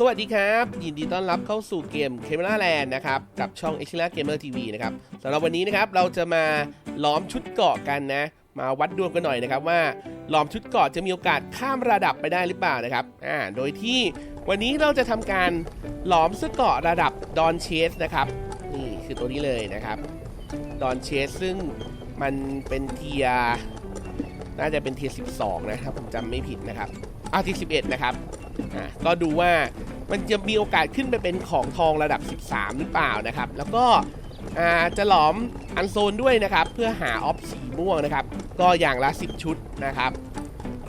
สวัสดีครับ ยินดีต้อนรับเข้าสู่เกม c a m e r a Land นะครับ กับช่อง e x i l a Gamer TV นะครับสำหรับวันนี้นะครับเราจะมาล้อมชุดเกาะกันนะ มาวัดดวงกันหน่อยนะครับว่าล้อมชุดเกาะจะมีโอกาสข้ามระดับไปได้หรือเปล่านะครับอ่าโดยที่วันนี้เราจะทำการล้อมเสื้อเกาะระดับดอนเชสนะครับนี่คือตัวนี้เลยนะครับดอนเชสซึ่งมันเป็นเทียน่าจะเป็นเทียร์12 นะครับผมจำไม่ผิดนะครับอ่าทีย11 นะครับ อะก็ดูว่ามันจะมีโอกาสขึ้นไปเป็นของทองระดับ 13 หรือเปล่านะครับ แล้วก็จะหลอมอันโซนด้วยนะครับ เพื่อหาออฟสีม่วงนะครับ ก็อย่างละ 10 ชุดนะครับ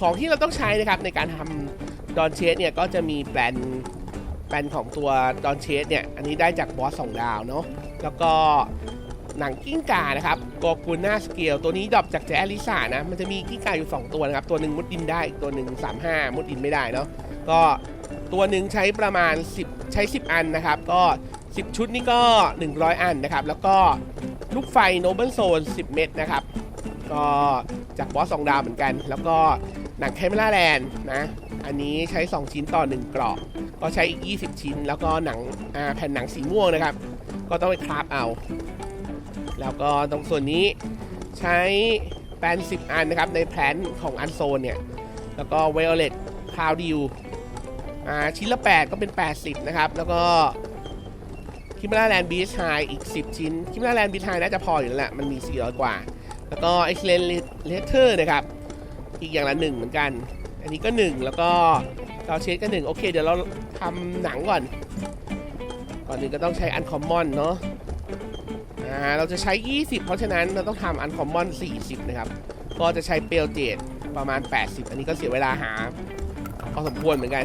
ของที่เราต้องใช้นะครับในการทำดอนเชสเนี่ยก็จะมีแปลนแปลนของตัวดอนเชสเนี่ย อันนี้ได้จากบอสสองดาวเนาะแล้วก็หนังกิ้งก่านะครับโกกูน่าสเกลตัวนี้ดรอปจากแจอลิซานะ มันจะมีกิ้งก่าอยู่ 2 ตัวนะครับ ตัวหนึ่งมุดดินได้อีกตัวหนึ่ง35 มุดดินไม่ได้เนาะ ก็ตัวหนึ่งใช้ประมาณ 10 ใช้ 10 อันนะครับ ก็ 10 ชุดนี่ก็ 100 อันนะครับ แล้วก็ลูกไฟโนเบิลโซน 10 เม็ดนะครับ ก็จากบอสสองดาวเหมือนกัน แล้วก็หนังแคมเมล่าแลนด์นะ อันนี้ใช้ 2 ชิ้นต่อ 1 กรอบ ก็ใช้อีก 20 ชิ้น แล้วก็หนังแผ่นหนังสีม่วงนะครับ ก็ต้องไปคราฟเอา แล้วก็ตรงส่วนนี้ใช้แปน10 อันนะครับ ในแผนของอันโซนเนี่ย แล้วก็เวลเลตคาวดิว อ่าชิ้นละ 8 ก็เป็น 80 นะครับ แล้วก็คิม e ่าแลนด์บีชไฮอีก 10 ชิ้นคิม e ่าแลนด์บีชไฮน่าจะพออยู่แล้วแหละมันมี 400 กว่า แล้วก็ Excellent Letter นะครับ อีกอย่างละ 1 เหมือนกัน อันนี้ก็ 1 แล้วก็เราเชสก็ 1 โอเค เดี๋ยวเราทำหนังก่อน ก่อนอื่นก็ต้องใช้ Uncommon เนาะอ่าเราจะใช้ 20 เพราะฉะนั้นเราต้องทำ Uncommon 40 นะครับ ก็จะใช้เปลเจดประมาณ 80 อันนี้ก็เสียเวลาหา อสมควรเหมือนกัน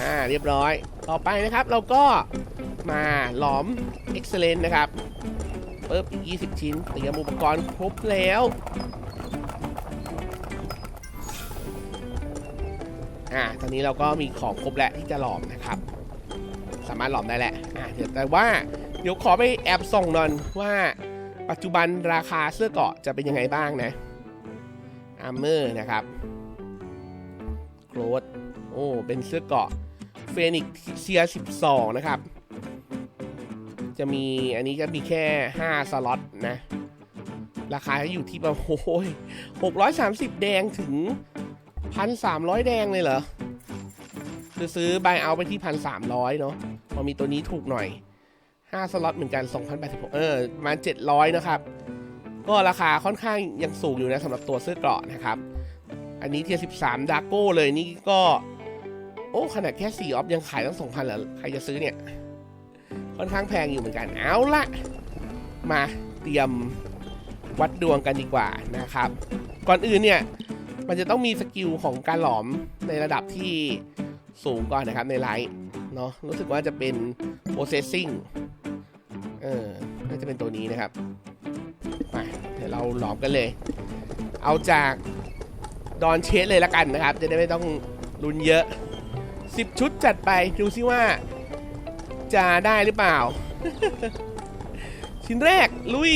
อ่า เรียบร้อย ต่อไปนะครับเราก็มาหลอม Excellent นะครับปึ๊บ20 ชิ้น เตรียมอุปกรณ์ครบแล้ว อ่า ตอนนี้เราก็มีของครบแล้วที่จะหลอมนะครับ สามารถหลอมได้แหละ อ่าเดี๋ยวแต่ว่าเดี๋ยวขอไปแอบส่องนอยว่าปัจจุบันราคาเสื้อเกาะจะเป็นยังไงบ้างนะ อาร์เมอร์นะครับโกรดโอ้เป็นเสื้อเกาะเฟนิกเซีย 12 นะครับ จะมีอันนี้จะมีแค่ 5 สล็อตนะ ราคาจะอยู่ที่ประมาณโอ้ย630 แดงถึง 1,300 แดงเลยเหรอจะซื้อบายเอาไปที่ 1,300 เนาะพอมีตัวนี้ถูกหน่อย 5 สล็อตเหมือนกัน 2,086 เออ มา 700 นะครับ ก็ราคาค่อนข้างยังสูงอยู่นะสำหรับตัวเสื้อเกราะนะครับ อันนี้เทียร์13ดาร์โก้เลยนี่ก็ โอ้ขนาดแค่4ออฟยังขายตั้ง2,000เหรอใครจะซื้อเนี่ย ค่อนข้างแพงอยู่เหมือนกันเอาละมาเตรียมวัดดวงกันดีกว่านะครับ ก่อนอื่นเนี่ยมันจะต้องมีสกิลของการหลอมในระดับที่สูงก่อนนะครับในไลท์เนาะรู้สึกว่าจะเป็น processing เออน่าจะเป็นตัวนี้นะครับ เราหลอมกันเลย เอาจากดอนเชสเลยละกันนะครับ จะได้ไม่ต้องลุ้นเยอะ 10 ชุดจัดไปดูซิว่า จะได้หรือเปล่า ชิ้นแรก ลุย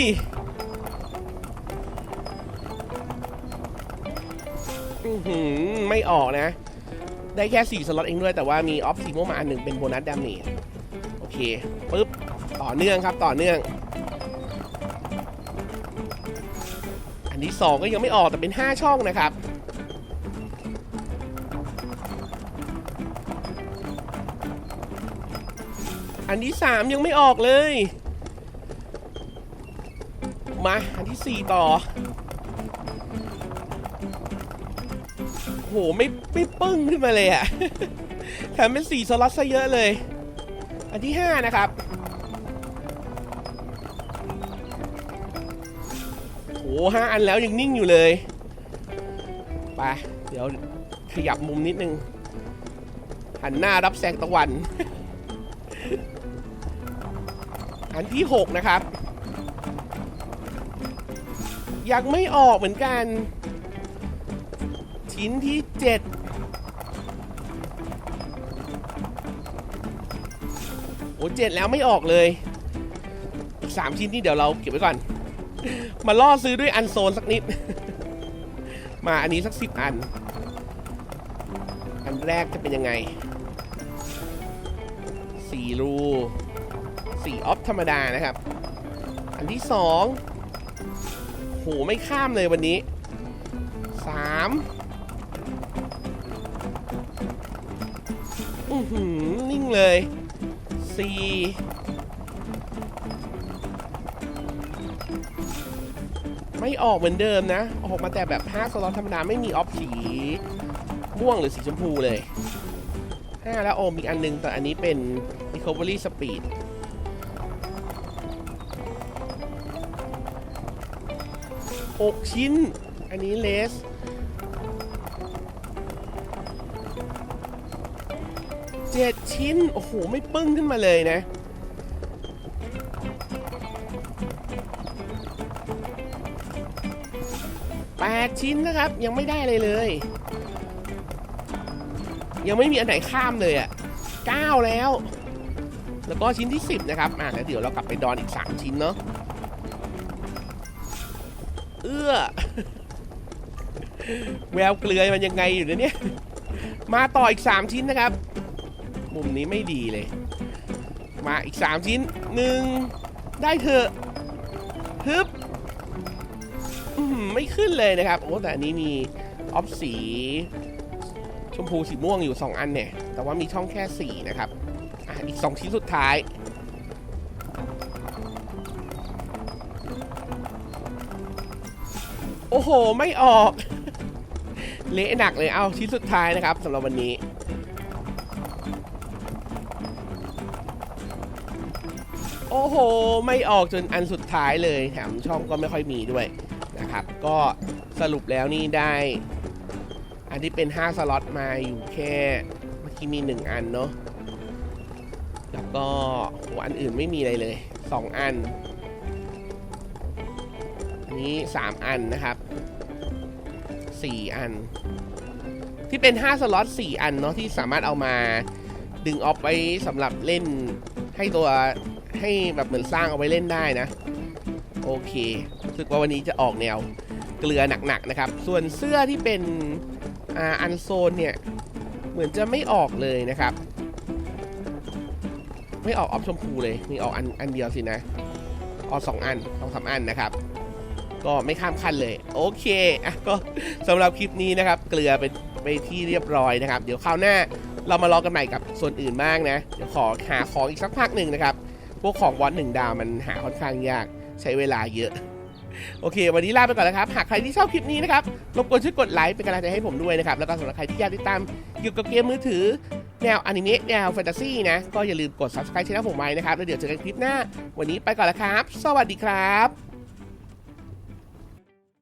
ไม่ออกนะ ได้แค่ 4 สล็อตเองด้วย แต่ว่ามีออฟซีโมมาอันหนึ่งเป็นโบนัสดาเมจโอเคปุ๊บ ต่อเนื่องครับ ต่อเนื่อง อันที่ 2 ก็ยังไม่ออกแต่เป็น 5 ช่องนะครับ อันที่ 3 ยังไม่ออกเลย มา อันที่ 4 ต่อโหไม่ไม่ปึ้งขึ้นมาเลยอะแถมเป็น4สล็อตซะเยอะเลย อันที่ 5 นะครับ หห้าอันแล้วยังนิ่งอยู่เลยไปเดี๋ยวขยับมุมนิดนึง หันหน้ารับแสงตะวัน อันที่ 6 นะครับ ยังไม่ออกเหมือนกัน ชิ้นที่ 7โอ้เจ็ดแล้วไม่ออกเลย อีก3ชิ้นนี่เดี๋ยวเราเก็บไว้ก่อน มาล่อซื้อด้วยอันโซนสักนิด มาอันนี้สักสิบอัน อันแรกจะเป็นยังไงสี่รูสี่ออฟธรรมดานะครับ อันที่สองโหไม่ข้ามเลยวันนี้สามอือหือนิ่งเลยสี่ ไม่ออกเหมือนเดิมนะ ออกมาแต่แบบ 5 สล็อตธรรมดาไม่มีออฟสีม่วงหรือสีชมพูเลย5แล้วโอมอีกอันหนึง แต่อันนี้เป็น recovery speed หกชิ้น อันนี้เลส เจ็ดชิ้น โอ้โห ไม่ปึ้งขึ้นมาเลยนะ แปดชิ้นนะครับ ยังไม่ได้เลยเลย ยังไม่มีอันไหนข้ามเลยอะ่ะเก้าแล้ว แล้วก็ชิ้นที่สิบนะครับอะแล้วเดี๋ยวเรากลับไปดอนอีกสามชิ้นเนาะเอื้อแววเกลือมันยังไงอยู่เนี่ย มาต่ออีก 3 ชิ้นนะครับ มุมนี้ไม่ดีเลย มาอีก 3 ชิ้นหนึ่งได้เถอะฮึบ ไม่ขึ้นเลยนะครับ โอ้แต่อันนี้มีออฟสี ชมพูสีม่วงอยู่ 2 อันเนี่ย แต่ว่ามีช่องแค่ 4 นะครับออีก 2 ชิ้นสุดท้าย โอ้โห ไม่ออก เละหนักเลยเอาชิ้นสุดท้ายนะครับสำหรับวันนี้โอ้โห ไม่ออกจนอันสุดท้ายเลย แถมช่องก็ไม่ค่อยมีด้วย นะครับ ก็สรุปแล้วนี่ได้ อันที่เป็น 5 สล็อตมาอยู่แค่เมื่อกี้มี 1 อันเนาะแล้วก็อันอื่นไม่มีอะไรเลย2อันอัน นี้ 3 อันนะครับ 4 อัน ที่เป็น 5 สล็อต 4 อันเนาะที่สามารถเอามาดึงออฟไว้สำหรับเล่นให้ตัวให้แบบเหมือนสร้างเอาไว้เล่นได้นะ โอเค รู้สึกว่าวันนี้จะออกแนวเกลือหนักๆนะครับ ส่วนเสื้อที่เป็นอันโซนเนี่ย เหมือนจะไม่ออกเลยนะครับ ไม่ออกออฟชมพูเลย มีออกอันอันเดียวสินะ ออกสองอันสองสาอันนะครับ ก็ไม่ข้ามขั้นเลย โอเคอะก็สำหรับคลิปนี้นะครับ เกลือเป็นไปที่เรียบร้อยนะครับ เดี๋ยวคราวหน้าเรามาลองกันใหม่กับส่วนอื่นบ้างนะ เดี๋ยวขอหาของอีกสักพักหนึ่งนะครับ พวกของวอนหนึ่งดาวมันหาค่อนข้างยากใช้เวลาเยอะ โอเค วันนี้ลาไปก่อนแล้วครับหากใครที่ชอบคลิปนี้นะครับรบกวนช่วยกดไลค์เป็นกำลังใจให้ผมด้วยนะครับแล้วก็สำหรับใครที่อยากติดตามเกี่ยวกับเกมมือถือแนวอนิเมะแนวแฟนตาซีนะก็อย่าลืมกด subscribe ช่องผมไว้นะครับแล้วเดี๋ยวเจอกันคลิปหน้า วันนี้ไปก่อนแล้วครับ สวัสดีครับ